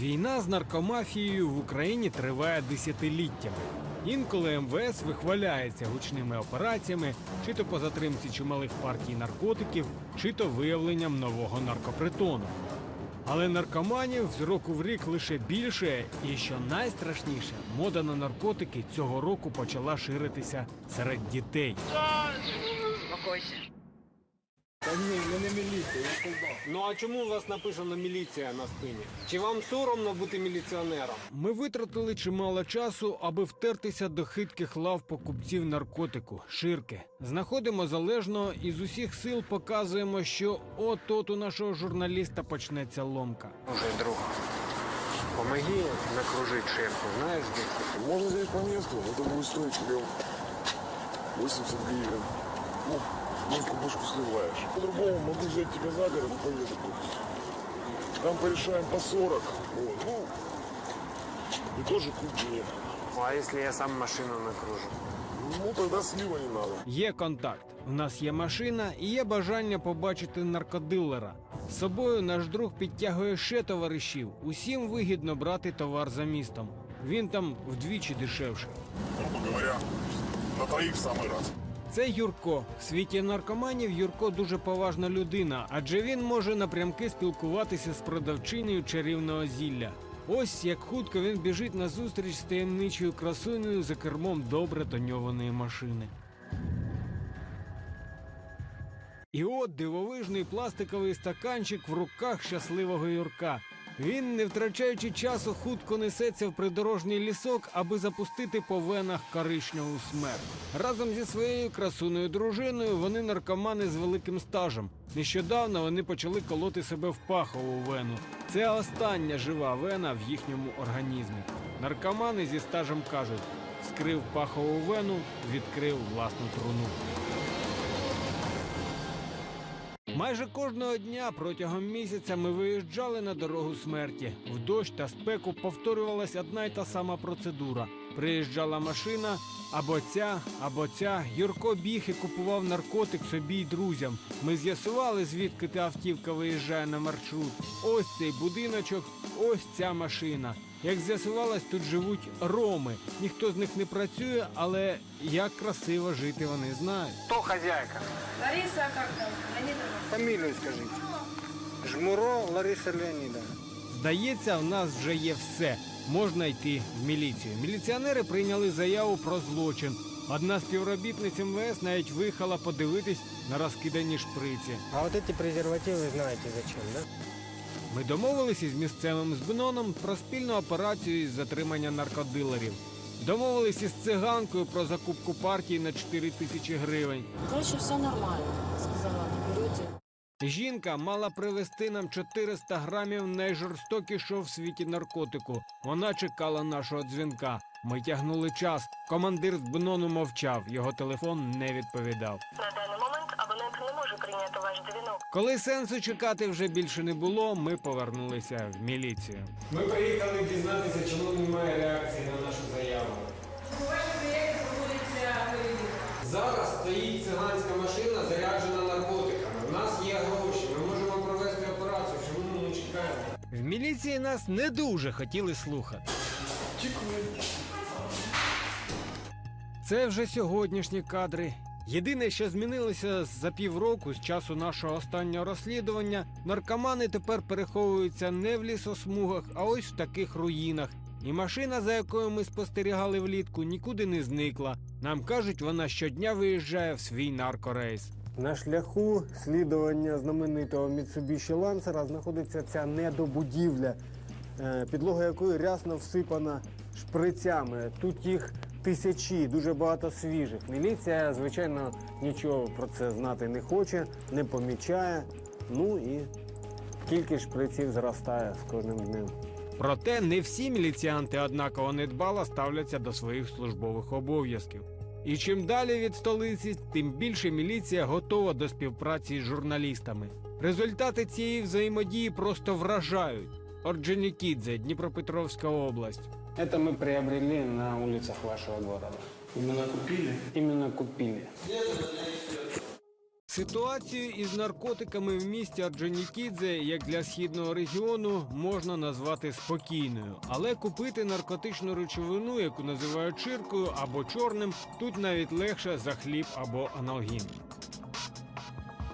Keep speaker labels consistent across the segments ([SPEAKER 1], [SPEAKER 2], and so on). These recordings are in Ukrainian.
[SPEAKER 1] Війна з наркомафією в Україні триває десятиліттями. Інколи МВС вихваляється гучними операціями, чи то по затримці чималих партій наркотиків, чи то виявленням нового наркопритону. Але наркоманів з року в рік лише більше, і що найстрашніше, мода на наркотики цього року почала ширитися серед дітей.
[SPEAKER 2] Спокойся.
[SPEAKER 1] Та ні, ми не міліція, я солдат. Ну а чому у вас написано міліція на спині? Чи вам соромно бути міліціонером? Ми витратили чимало часу, аби втертися до хитких лав покупців наркотику, ширки. Знаходимо залежно і з усіх сил показуємо, що от-от у нашого журналіста почнеться ломка.
[SPEAKER 3] Уже, друг, помоги накружить шерку, знаешь где?
[SPEAKER 4] Можно взять по это будет стоить тебе 80 гривен. Ну, ну, кубышку сливаешь. По-другому могу взять тебя за город по. Там порешаем по 40. Вот. Ну, и тоже купи мне.
[SPEAKER 3] Ну, а если я сам машину накружу?
[SPEAKER 4] Ну, тогда слива не надо.
[SPEAKER 1] Є контакт. У нас є машина і є бажання побачити наркодилера. З собою наш друг підтягує ще товаришів. Усім вигідно брати товар за містом. Він там вдвічі дешевше.
[SPEAKER 4] Грубо говоря, на троих в самый раз.
[SPEAKER 1] Це Юрко. В світі наркоманів Юрко дуже поважна людина, адже він може напрямки спілкуватися з продавчинею чарівного зілля. Ось як хутко він біжить на зустріч з таємничою красунею за кермом добре тоньованої машини. І от дивовижний пластиковий стаканчик в руках щасливого Юрка. Він, не втрачаючи часу, хутко несеться в придорожній лісок, аби запустити по венах коричневу смерть. Разом зі своєю красуною дружиною вони наркомани з великим стажем. Нещодавно вони почали колоти себе в пахову вену. Це остання жива вена в їхньому організмі. Наркомани зі стажем кажуть: скрив пахову вену, відкрив власну труну. Майже кожного дня протягом місяця ми виїжджали на дорогу смерті. В дощ та спеку повторювалася одна й та сама процедура. Приїжджала машина, або ця, або ця. Юрко біг і купував наркотик собі й друзям. Ми з'ясували, звідки та автівка виїжджає на маршрут. Ось цей будиночок, ось ця машина. Як з'ясувалось, тут живуть роми. Ніхто з них не працює, але як красиво жити вони знають.
[SPEAKER 3] Кто хозяйка?
[SPEAKER 2] Лариса, там? Леонидовна?
[SPEAKER 3] Фамилию скажите. Жмуро Лариса Леонидовна.
[SPEAKER 1] Здається, в нас вже є все. Можна йти в міліцію. Міліціонери прийняли заяву про злочин. Одна співробітниця МВС навіть виїхала подивитись на розкидані шприці.
[SPEAKER 5] А вот эти презервативы знаете зачем, да?
[SPEAKER 1] Ми домовилися із місцевим збноном про спільну операцію із затримання наркодилерів. Домовилися із циганкою про закупку партії на 4 тисячі гривень.
[SPEAKER 6] Дальше все нормально, сказала. Берете.
[SPEAKER 1] Жінка мала привезти нам 400 грамів найжорстокішого в світі наркотику. Вона чекала нашого дзвінка. Ми тягнули час. Командир з Бнону мовчав. Його телефон не відповідав.
[SPEAKER 7] На даний момент абонент не може прийняти ваш дзвінок.
[SPEAKER 1] Коли сенсу чекати вже більше не було, ми повернулися в міліцію. Ми приїхали дізнатися, чому немає реакції на нашу заяву. Зараз стоїть циганська машина, заряджена наркотиками. У нас є гроші, ми можемо провести операцію. Чому ми не чекаємо? В міліції нас не дуже хотіли слухати. Це вже сьогоднішні кадри. Єдине, що змінилося за півроку з часу нашого останнього розслідування, наркомани тепер переховуються не в лісосмугах, а ось в таких руїнах. І машина, за якою ми спостерігали влітку, нікуди не зникла. Нам кажуть, вона щодня виїжджає в свій наркорейс.
[SPEAKER 5] На шляху слідування знаменитого Mitsubishi Lancer знаходиться ця недобудівля, е, підлога якої рясно всипана шприцями. Тут їх тисячі, дуже багато свіжих. Міліція, звичайно, нічого про це знати не хоче, не помічає. Ну і кількість шприців зростає з кожним днем.
[SPEAKER 1] Проте не всі міліціянти однаково недбало ставляться до своїх службових обов'язків. І чим далі від столиці, тим більше міліція готова до співпраці з журналістами. Результати цієї взаємодії просто вражають. Орджонікідзе, Дніпропетровська область.
[SPEAKER 5] Это мы приобрели на улицах вашего города. Именно купили? Именно купили.
[SPEAKER 1] Ситуацію із наркотиками в місті Орджонікідзе, як для східного регіону, можна назвати спокійною. Але купити наркотичну речовину, яку називають ширкою або чорним, тут навіть легше за хліб або аналгін.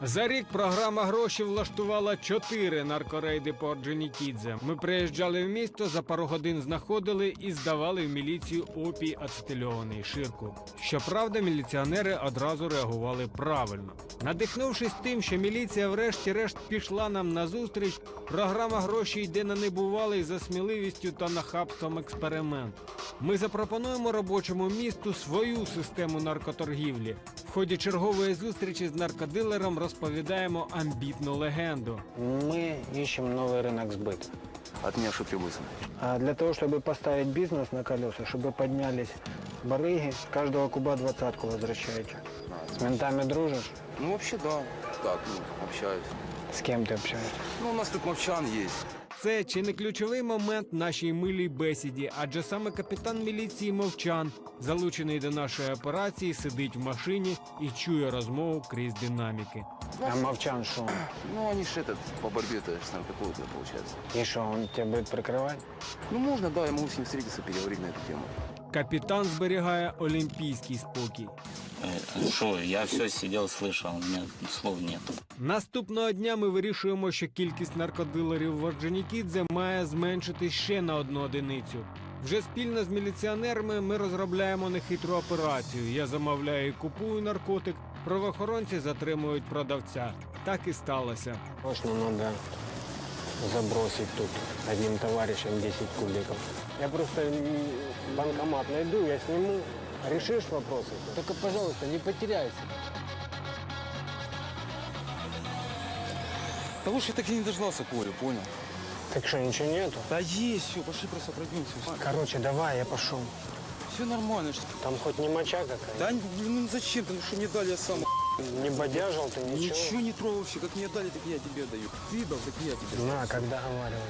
[SPEAKER 1] За рік програма гроші влаштувала чотири наркорейди по Орджонікідзе. Ми приїжджали в місто, за пару годин знаходили і здавали в міліцію опій ацетильований ширку. Щоправда, міліціонери одразу реагували правильно. Надихнувшись тим, що міліція врешті-решт пішла нам назустріч, програма гроші йде на небувалий за сміливістю та нахабством експеримент. Ми запропонуємо робочому місту свою систему наркоторгівлі. В ході чергової зустрічі з наркодилером розповідаємо амбітну легенду.
[SPEAKER 3] Мы ищем новый рынок сбыта.
[SPEAKER 8] От меня что требуется?
[SPEAKER 5] А для того, чтобы поставить бизнес на колеса, чтобы поднялись барыги, каждого куба двадцатку возвращаете. С ментами дружишь?
[SPEAKER 8] Ну, вообще, да. Так, ну, общаюсь.
[SPEAKER 5] С кем ты общаешься?
[SPEAKER 8] Ну, у нас тут мовчан есть.
[SPEAKER 1] Це чи не ключовий момент нашій милій бесіді, адже саме капітан міліції мовчан, залучений до нашої операції, сидить в машині і чує розмову крізь динаміки.
[SPEAKER 5] А Мовчан что?
[SPEAKER 8] Ну, они ж этот, по борьбе-то с наркотиками, получается.
[SPEAKER 5] И что, он тебя будет прикрывать?
[SPEAKER 8] Ну, можно, да, я могу с ним встретиться, переговорить на эту тему.
[SPEAKER 1] Капітан зберігає олімпійський спокій.
[SPEAKER 9] Э, Что, я все сидел, слышал, у меня слов нет.
[SPEAKER 1] Наступного дня ми вирішуємо, що кількість наркодилерів в Орджонікідзе має зменшитись ще на одну одиницю. Вже спільно з міліціонерами ми розробляємо нехитру операцію. Я замовляю і купую наркотик. Правоохоронці затримують продавця. Так і сталося.
[SPEAKER 5] Точно надо забросить тут одним товарищем 10 кубиков. Я просто банкомат найду, я сниму. Решишь вопросы? Только, пожалуйста, не потеряйся.
[SPEAKER 8] Да лучше я так и не дождался Колю, понял?
[SPEAKER 5] Так что, ничего нету?
[SPEAKER 8] Да есть, все, пошли просто пройдемся.
[SPEAKER 5] Короче, давай, я пошел.
[SPEAKER 8] Все нормально. Что...
[SPEAKER 5] Там хоть не моча какая?
[SPEAKER 8] Да, блин, ну зачем ты? Ну что, не дали, я сам.
[SPEAKER 5] Не бодяжил ты, ничего?
[SPEAKER 8] Ничего не трогал вообще. Как мне дали, так я тебе даю. Ты дал, так я тебе.
[SPEAKER 5] На, как договаривались.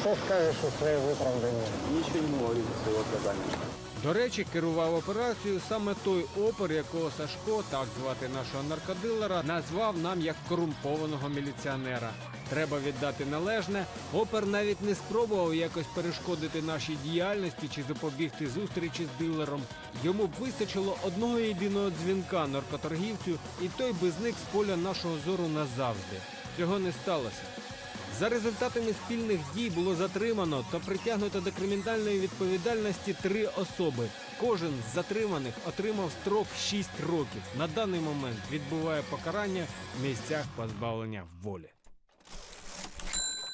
[SPEAKER 5] Что скажешь о своей выправдании?
[SPEAKER 8] Ничего не могу говорить за своего оправдания.
[SPEAKER 1] До речі, керував операцією саме той опер, якого Сашко, так звати нашого наркодилера, назвав нам як корумпованого міліціонера. Треба віддати належне. Опер навіть не спробував якось перешкодити нашій діяльності чи запобігти зустрічі з дилером. Йому б вистачило одного єдиного дзвінка наркоторгівцю, і той би зник з поля нашого зору назавжди. Цього не сталося. За результатами спільних дій було затримано та притягнуто до кримінальної відповідальності три особи. Кожен з затриманих отримав строк 6 років. На даний момент відбуває покарання в місцях позбавлення волі.